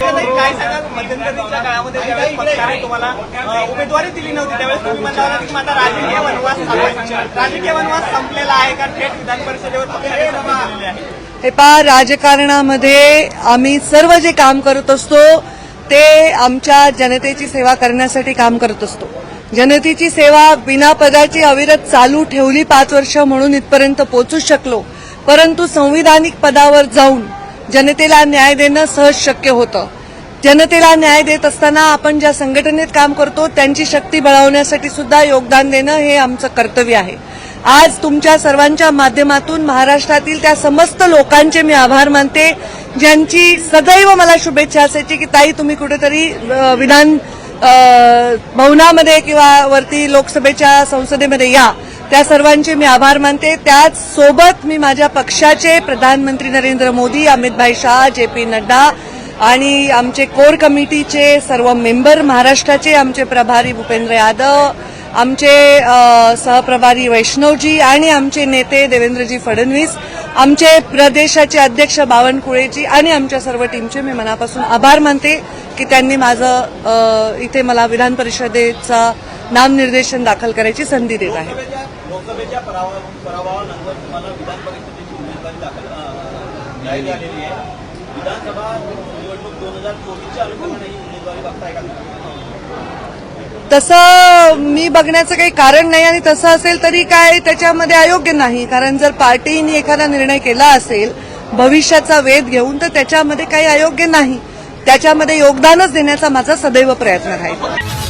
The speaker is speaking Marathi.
काय सांगाल? मध्यंतरीच्या काळामध्ये ज्यावेळेस पक्षाने तुम्हाला अ, उमेदवारी दिली नव्हती त्यावेळेस तुम्ही म्हणला होता की माझा राजकीय वनवास. राजकीय वनवास संपलेला आहे का थेट विधान परिषदेवर पक्षाने संधी दिलेली आहे. हे पहा राजकारणामध्ये आम्ही सर्व जे काम करत असतो ते आमच्या जनतेची सेवा करण्यासाठी काम करत असतो. जनतेची सेवा बिना पदाची अविरत चालू ठेवली पाच वर्ष म्हणून इथपर्यंत पोहोचू शकलो. परंतु संविधानिक पदावर जाऊन जनतेला न्याय देणं सहज शक्य होतं. जनतेला न्याय देत असताना आपण ज्या संघटनेत काम करतो त्यांची शक्ती बळावण्यासाठी सुद्धा योगदान देणं हे आमचं कर्तव्य आहे. आज तुमच्या सर्वांच्या माध्यमातून महाराष्ट्रातील त्या समस्त लोकांचे मी आभार मानते ज्यांची सदैव मला शुभेच्छा असायची की ताई तुम्ही कुठेतरी विधान भवनामध्ये किंवा वरती लोकसभेच्या संसदेमध्ये या. त्या सर्वांचे मी आभार मानते. त्याच सोबत मी माझ्या पक्षाचे प्रधानमंत्री नरेंद्र मोदी अमितभाई शाह जे पी नड्डा आणि आमचे कोर कमिटीचे सर्व मेंबर महाराष्ट्राचे आमचे प्रभारी भूपेंद्र यादव आमचे सहप्रभारी वैष्णवजी आणि आमचे नेते देवेंद्रजी फडणवीस आमचे प्रदेशाचे अध्यक्ष बावनकुळेजी आणि आमच्या सर्व टीमचे मी मनापासून आभार मानते की त्यांनी माझं इथे मला विधान परिषदेचा नामनिर्देशन दाखल करायची संधी देत आहे? तसं मी बघण्याचं काही कारण नाही आणि तसं असेल तरी काय त्याच्यामध्ये अयोग्य नाही. कारण जर पार्टीने एखादा निर्णय केला असेल भविष्याचा वेध घेऊन तर त्याच्यामध्ये काही अयोग्य नाही. त्याच्यामध्ये योगदानच देण्याचा माझा सदैव प्रयत्न राहील.